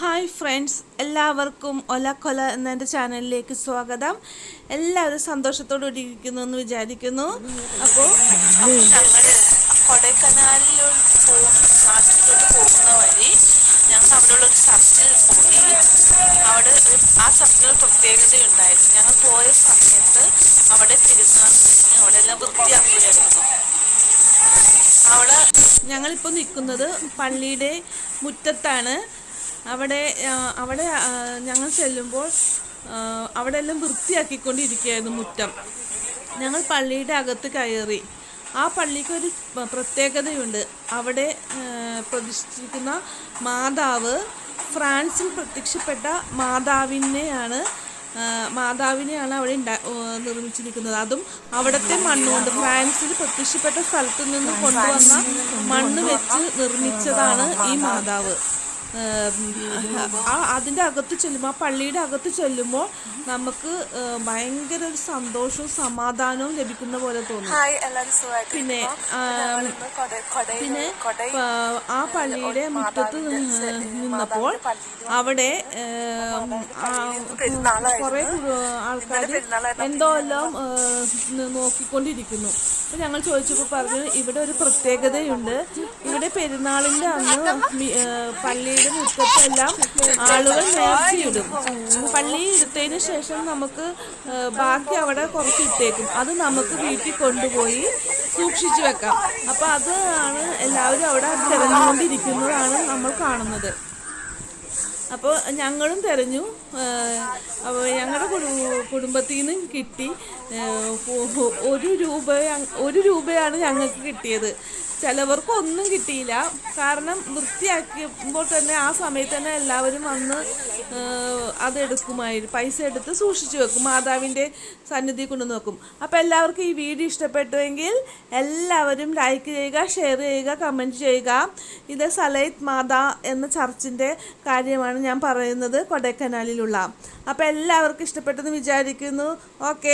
Hi friends എല്ലാവർക്കും ഒല കൊല എന്ന എന്റെ ചാനലിലേക്ക് സ്വാഗതം. എല്ലാവരും സന്തോഷത്തോടെ ഇരിക്കുന്നു എന്ന് വിചാരിക്കുന്നു. അപ്പോൾ ഞങ്ങൾ കൊടൈക്കനാലിലോട്ട് പോകും നാട്ടിലോട്ട് പോകുന്ന വഴി ഞങ്ങൾ അവിടെയുള്ള ഒരു ചർച്ചിൽ പോയി. അവിടെ ആ ചർച്ചിൽ പ്രത്യേകതയുണ്ടായിരുന്നു. ഞങ്ങൾ പോയ സമയത്ത് അവിടെ കഴിഞ്ഞ് അവിടെ എല്ലാം വൃത്തിയാക്കുകയായിരുന്നു അവിടെ ഞങ്ങളിപ്പോൾ നിൽക്കുന്നത് പള്ളിയുടെ മുറ്റത്താണ്. അവിടെ അവിടെ ഞങ്ങൾ ചെല്ലുമ്പോൾ അവിടെ എല്ലാം വൃത്തിയാക്കിക്കൊണ്ടിരിക്കുകയായിരുന്നു മുറ്റം. ഞങ്ങൾ പള്ളിയുടെ അകത്ത് കയറി. ആ പള്ളിക്കൊരു പ്രത്യേകതയുണ്ട്. അവിടെ പ്രതിഷ്ഠിക്കുന്ന മാതാവ് ഫ്രാൻസിൽ പ്രത്യക്ഷപ്പെട്ട മാതാവിനെയാണ് മാതാവിനെയാണ് അവിടെ ഉണ്ടാ നിർമ്മിച്ചിരിക്കുന്നത്. അതും അവിടുത്തെ മണ്ണുകൊണ്ട് ഫ്രാൻസിൽ പ്രത്യക്ഷപ്പെട്ട സ്ഥലത്തു നിന്ന് കൊണ്ടുവന്ന മണ്ണ് വെച്ച് നിർമ്മിച്ചതാണ് ഈ മാതാവ്. ആ അതിന്റെ അകത്ത് ചെല്ലുമ്പോൾ ആ പള്ളിയുടെ അകത്ത് ചെല്ലുമ്പോൾ നമുക്ക് ഭയങ്കര ഒരു സന്തോഷവും സമാധാനവും ലഭിക്കുന്ന പോലെ തോന്നും. പിന്നെ പിന്നെ ആ, പള്ളിയുടെ മുറ്റത്ത് നിന്നപ്പോൾ അവിടെ കുറെ ആൾക്കാർ എന്തോ എല്ലാം നോക്കിക്കൊണ്ടിരിക്കുന്നു. ഞങ്ങൾ ചോദിച്ചപ്പോൾ പറഞ്ഞു ഇവിടെ ഒരു പ്രത്യേകതയുണ്ട്. ഇവിടെ പെരുന്നാളിന്റെ അന്ന് പള്ളിയുടെ മുറ്റത്തെല്ലാം ആളുകൾ നേർച്ചയിടും. പള്ളി എടുത്തതിന് ശേഷം നമുക്ക് ബാക്കി അവിടെ കുറച്ച് ഇട്ടേക്കും. അത് നമുക്ക് വീട്ടിൽ കൊണ്ടുപോയി സൂക്ഷിച്ചു വെക്കാം. അപ്പൊ അതാണ് എല്ലാവരും അവിടെ തിരഞ്ഞുകൊണ്ടിരിക്കുന്നതാണ് നമ്മൾ കാണുന്നത്. അപ്പോൾ ഞങ്ങളും തിരഞ്ഞു. അപ്പോൾ ഞങ്ങളുടെ കുടുംബത്തിൽ നിന്നും കിട്ടി. ഒരു രൂപ ഒരു രൂപയാണ് ഞങ്ങൾക്ക് കിട്ടിയത്. ചിലവർക്ക് ഒന്നും കിട്ടിയില്ല. കാരണം വൃത്തിയാക്കിയപ്പോൾ തന്നെ ആ സമയത്ത് തന്നെ എല്ലാവരും വന്ന് അതെടുക്കുമായിരുന്നു പൈസ എടുത്ത് സൂക്ഷിച്ചു വെക്കും. മാതാവിന്റെ സന്നിധി കൊണ്ട് നോക്കും. അപ്പോൾ എല്ലാവർക്കും ഈ വീഡിയോ ഇഷ്ടപ്പെട്ടുവെങ്കിൽ എല്ലാവരും ലൈക്ക് ചെയ്യുക ഷെയർ ചെയ്യുക കമന്റ് ചെയ്യുക. ഇത് സലൈത്ത് മാതാ എന്ന ചർച്ചിന്റെ കാര്യമാണ് ഞാൻ പറയുന്നത് കൊടൈക്കനാലിലുള്ള. അപ്പോൾ എല്ലാവർക്കും ഇഷ്ടപ്പെട്ടെന്ന് വിചാരിക്കുന്നു. ഓക്കെ